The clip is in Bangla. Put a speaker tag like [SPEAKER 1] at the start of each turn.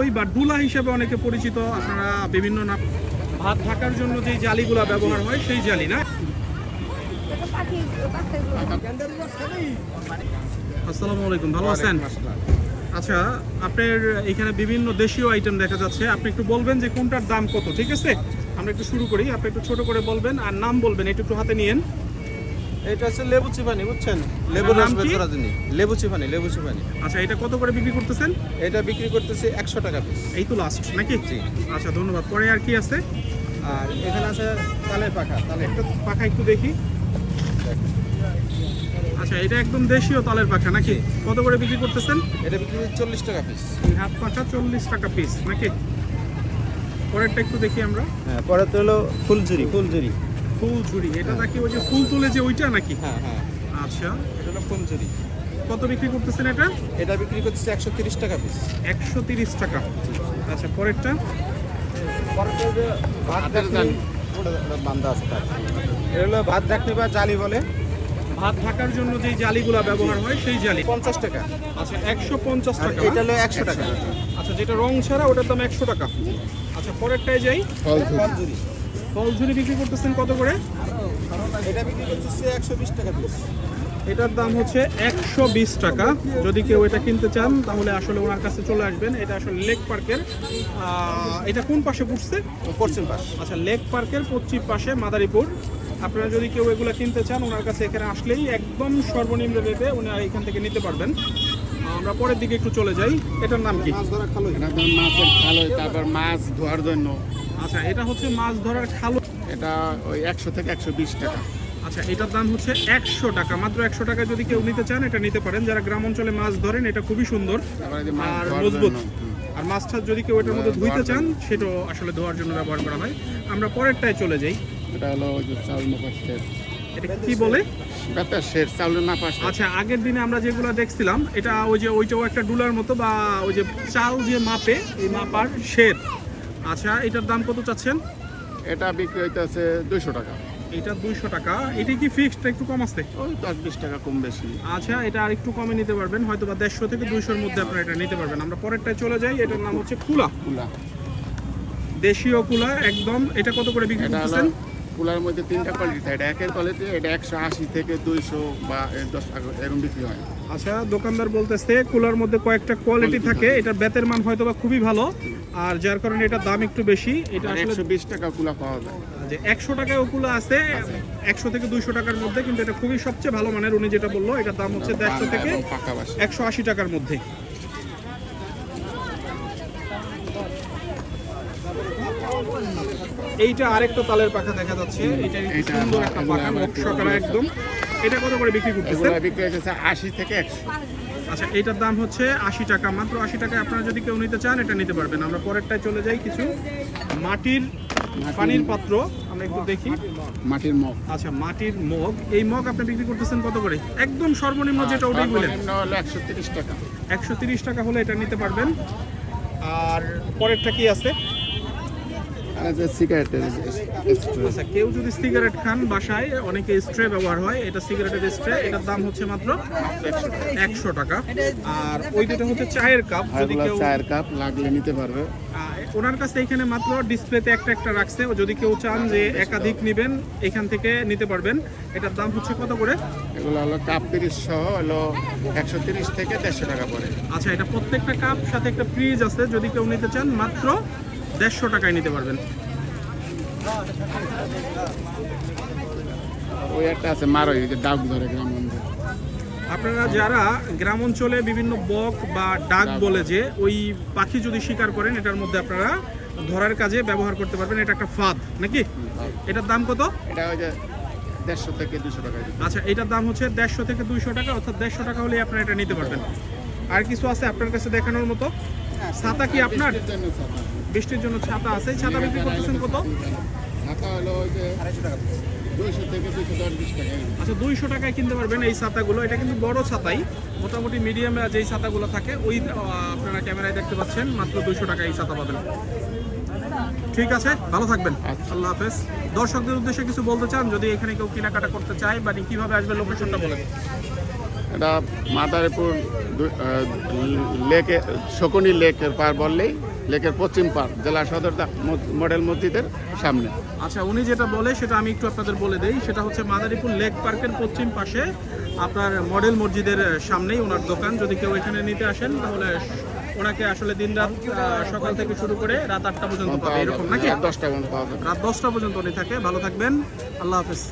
[SPEAKER 1] ওই বা ডুলা হিসেবে অনেকে পরিচিত আপনারা বিভিন্ন নাম ভাত থাকার জন্য যে জালিগুলা ব্যবহার হয় সেই জালি না? আসসালামু আলাইকুম ভালো আছেন? আচ্ছা আপনার এখানে বিভিন্ন দেশীয় আইটেম দেখা যাচ্ছে। আপনি একটু বলবেন যে কোনটার দাম কত ঠিক আছে? আমরা একটু শুরু করি আপনি একটু ছোট করে বলবেন আর নাম বলবেন একটু একটু হাতে নিয়েন।
[SPEAKER 2] এটা হচ্ছে লেবু চিপানি বুঝছেন? লেবু রস
[SPEAKER 1] কি?
[SPEAKER 2] বেচরা জিনিস লেবু চিপানি লেবু চিপানি
[SPEAKER 1] আচ্ছা এটা কত করে বিক্রি করতেছেন?
[SPEAKER 2] এটা বিক্রি করতেছি একশো টাকা পিস
[SPEAKER 1] এই তো লাস্ট নাকি?
[SPEAKER 2] জি।
[SPEAKER 1] আচ্ছা ধন্যবাদ। পরে আর কি আছে?
[SPEAKER 2] আর এখানে আছে তালের পাখা তালের
[SPEAKER 1] একটা পাখা একটু দেখি। আচ্ছা এটা একদম দেশীয় তালের পাখা নাকি? কত করে বিক্রি করতেছেন?
[SPEAKER 2] এটা বিক্রি চল্লিশ টাকা পিস
[SPEAKER 1] এই হাত পাখা চল্লিশ টাকা পিস নাকি? পরেরটা একটু দেখি আমরা।
[SPEAKER 2] হ্যাঁ পরে তো হলো ফুলঝুরি। ফুলঝুরি।
[SPEAKER 1] ফুল ঝুড়ি এটা নাকি ওই যে ফুল তুলে যে ওইটা নাকি?
[SPEAKER 2] হ্যাঁ হ্যাঁ।
[SPEAKER 1] আচ্ছা।
[SPEAKER 2] এটা হলো ফুলঝুরি
[SPEAKER 1] কত বিক্রি করতেছেন এটা?
[SPEAKER 2] এটা বিক্রি করতেছি একশো তিরিশ টাকা পিস
[SPEAKER 1] একশো তিরিশ টাকা। আচ্ছা পরেরটা?
[SPEAKER 2] ভাত ডাকনি বান্ধা আছে তার। এটা হলো ভাত ডাকনি বা জালি বলে।
[SPEAKER 1] ভাত ঢাকার জন্য যে জালিগুলা ব্যবহার হয় সেই জালি।
[SPEAKER 2] পঞ্চাশ টাকা।
[SPEAKER 1] আচ্ছা একশো পঞ্চাশ টাকা।
[SPEAKER 2] এটা হলো একশো টাকা।
[SPEAKER 1] আচ্ছা যেটা রং ছাড়া ওটার দাম একশো টাকা। আচ্ছা পরেরটায় যাই। ফল ঝুড়ি বিক্রি করতেছেন কত করে?
[SPEAKER 2] এটা বিক্রি করতেছি একশো বিশ টাকা পিস
[SPEAKER 1] এটার দাম হচ্ছে একশো বিশ টাকা। যদি কেউ এটা কিনতে চান তাহলে আসলে ওনার কাছে চলে আসবেন। এটা আসলে লেক পার্কের এটা কোন পাশে পড়ছে?
[SPEAKER 2] পশ্চিম পাশ।
[SPEAKER 1] আচ্ছা লেক পার্কের পশ্চিম পাশে মাদারীপুর। আপনারা যদি কেউ এগুলো কিনতে চান ওনার কাছে এখানে আসলেই একদম সর্বনিম্ন রেটে উনি এখান থেকে নিতে পারবেন। আমরা পরের দিকে একটু চলে যাই। এটার নাম কি?
[SPEAKER 2] মাছ ধরা খালো
[SPEAKER 3] এটা মাছের খালই তারপর মাছ ধোয়ার জন্য।
[SPEAKER 1] আচ্ছা এটা হচ্ছে মাছ ধরার খালো।
[SPEAKER 3] এটা ওই একশো থেকে একশো বিশ টাকা।
[SPEAKER 1] আচ্ছা এটার দাম হচ্ছে একশো টাকা। মাত্র একশো টাকা যদি কেউ নিতে চান এটা নিতে পারেন। যারা গ্রাম অঞ্চলে মাছ ধরেন এটা খুবই সুন্দর আর মজবুত। আর মাছটা যদি কেউ এটার মধ্যে ধুইতে চান সেটাও আসলে ধোয়ার জন্য ব্যবহার করা হয়। আমরা পরেরটায় চলে যাই।
[SPEAKER 3] এটা হলো চাউল মাপার
[SPEAKER 1] এটা কি বলে?
[SPEAKER 3] বেতার শের চাউল মাপার
[SPEAKER 1] আচ্ছা আগের দিনে আমরা যেগুলো দেখছিলাম এটা ওই যে ওইটাও একটা ডুলার মতো বা ওই যে চাল যে মাপে এই মাপার শের আচ্ছা এটার দাম কত চাচ্ছেন?
[SPEAKER 3] এটা বিক্রি হইতেছে দুইশো টাকা।
[SPEAKER 1] এটা দুইশো টাকা। এটা কি ফিক্সড একটু কম আসতে
[SPEAKER 3] ওই দশ বিশ টাকা কম বেশি।
[SPEAKER 1] আচ্ছা এটা আর একটু কমে নিতে পারবেন। হয়তো বা দেড়শো থেকে দুইশোর মধ্যে আপনারা এটা নিতে পারবেন। আমরা পরেরটায় চলে যাই। এটার নাম হচ্ছে কুলা।
[SPEAKER 3] কুলা।
[SPEAKER 1] দেশীয় কুলা একদম। এটা কত করে বিক্রি করতেছেন?
[SPEAKER 3] কুলার মধ্যে তিনটা কোয়ালিটি থাকে। এটা একের কোয়ালিটি এটা একশো আশি থেকে দুইশো বা দশ টাকা এরকম বিক্রি হয়।
[SPEAKER 1] আচ্ছা দোকানদার বলতেছে কুলার মধ্যে কয়েকটা কোয়ালিটি থাকে। এটা বেতের মান হয়তো বা খুবই ভালো। আর যার কারণে এটার দাম একটু বেশি এটা আসলে
[SPEAKER 3] একশো বিশ টাকা কুলা পাওয়া যায়।
[SPEAKER 1] যে একশো টাকায় কুলা আছে একশো থেকে দুইশো টাকার মধ্যে কিন্তু এটা খুবই সবচেয়ে ভালো মানের উনি যেটা বলল এটার দাম হচ্ছে দেড়শো থেকে একশো আশি টাকার মধ্যে। এইটা আরেকটা তালের পাখা দেখা যাচ্ছে। এটা সুন্দর একটা পাখা
[SPEAKER 3] আবার
[SPEAKER 1] মকসকরা একদম। এটা কত করে বিক্রি
[SPEAKER 3] এগুলো
[SPEAKER 1] করতেছেন
[SPEAKER 3] বিক্রি হইতেছে আশি থেকে একশো।
[SPEAKER 1] আচ্ছা এটার দাম হচ্ছে আশি টাকা। মাত্র আশি টাকায় আপনারা যদি কেউ নিতে চান এটা নিতে পারবেন। আমরা পরেরটায় চলে যাই কিছু মাটির পানির পাত্র। আমরা একটু দেখি।
[SPEAKER 3] মাটির মুখ
[SPEAKER 1] আচ্ছা মাটির মগ। এই মগ আপনি বিক্রি করতেছেন কত করে? একদম সর্বনিম্ন যেটা ওটাই বলেন।
[SPEAKER 3] একশো তিরিশ টাকা।
[SPEAKER 1] একশো তিরিশ টাকা হলে এটা নিতে পারবেন। আর পরেরটা কি আছে? আচ্ছা কেউ যদি সিগারেট খান বাসায় অনেকে স্ট্রে ব্যবহার হয় এটা সিগারেটের স্ট্রে এটার দাম হচ্ছে মাত্র একশো টাকা। আর ওই দুটো হচ্ছে চায়ের কাপ যদি কেউ
[SPEAKER 3] চায়ের কাপ লাগলে নিতে পারবে।
[SPEAKER 1] ওনার কাছে এখানে মাত্র ডিসপ্লেতে একটা একটা রাখছে। যদি কেউ চান যে একাধিক নেবেন এখান থেকে নিতে পারবেন। এটার দাম হচ্ছে কত করে?
[SPEAKER 3] এগুলো হলো কাপ তিরিশ সহ হলো একশো তিরিশ থেকে দেড়শো টাকা পড়ে।
[SPEAKER 1] আচ্ছা এটা প্রত্যেকটা কাপ সাথে একটা ফ্রিজ আছে। যদি কেউ নিতে চান মাত্র দেড়শো টাকায় নিতে পারবেন।
[SPEAKER 3] ওই একটা আছে মারোই ওই যে ডাক ধরে গ্রাম
[SPEAKER 1] আপনারা যারা গ্রাম অঞ্চলে বিভিন্ন বক বা ডাক বলে যে ওই পাখি যদি শিকার করেন এটার মধ্যে আপনারা ধরার কাজে ব্যবহার করতে পারবেন। এটা একটা ফাঁদ নাকি? এটার দাম কত?
[SPEAKER 3] এটা ওই যে দেড়শো থেকে দুশো টাকা
[SPEAKER 1] আচ্ছা এটার দাম হচ্ছে দেড়শো থেকে দুইশো টাকা অর্থাৎ দেড়শো টাকা হলে আপনারা এটা নিতে পারবেন। আর কিছু আছে আপনার কাছে দেখানোর মতো? ছাতা কি আপনার? বৃষ্টির জন্য ছাতা আছে। ছাতা বিক্রি করতেছেন কত?
[SPEAKER 3] ছাতা হলো যে টাকা।
[SPEAKER 1] আচ্ছা দুইশো টাকায় কিনতে পারবেন এই ছাতাগুলো। এটা কিন্তু বড় ছাতাই। মোটামুটি মিডিয়ামে যেই ছাতাগুলো থাকে ওই আপনারা ক্যামেরায় দেখতে পাচ্ছেন মাত্র দুইশো টাকায় এই ছাতা পাবেন। ঠিক আছে ভালো থাকবেন।
[SPEAKER 3] আচ্ছা।
[SPEAKER 1] আল্লাহ হাফেজ। দর্শকদের উদ্দেশ্যে কিছু বলতে চান? যদি এখানে কেউ কেনাকাটা করতে চায় বা কীভাবে আসবে লোকেশনটা বলেন।
[SPEAKER 3] এটা মাদারীপুর লেকে শকুনি লেকের পার বললেই লেকের পশ্চিম পার জেলা সদর মডেল মসজিদের সামনে।
[SPEAKER 1] আচ্ছা উনি যেটা বলে সেটা আমি একটু আপনাদের বলে দেই। সেটা হচ্ছে মাদারীপুর লেক পার্কের পশ্চিম পাশে আপনার মডেল মসজিদের সামনেই ওনার দোকান। যদি কেউ এখানে নিতে আসেন তাহলে ওনাকে আসলে দিন রাত সকাল থেকে শুরু করে রাত আটটা পর্যন্ত পাবে এরকম নাকি?
[SPEAKER 3] দশটা পর্যন্ত পাওয়া যাবে।
[SPEAKER 1] রাত দশটা পর্যন্ত উনি থাকে। ভালো থাকবেন। আল্লাহ হাফেজ।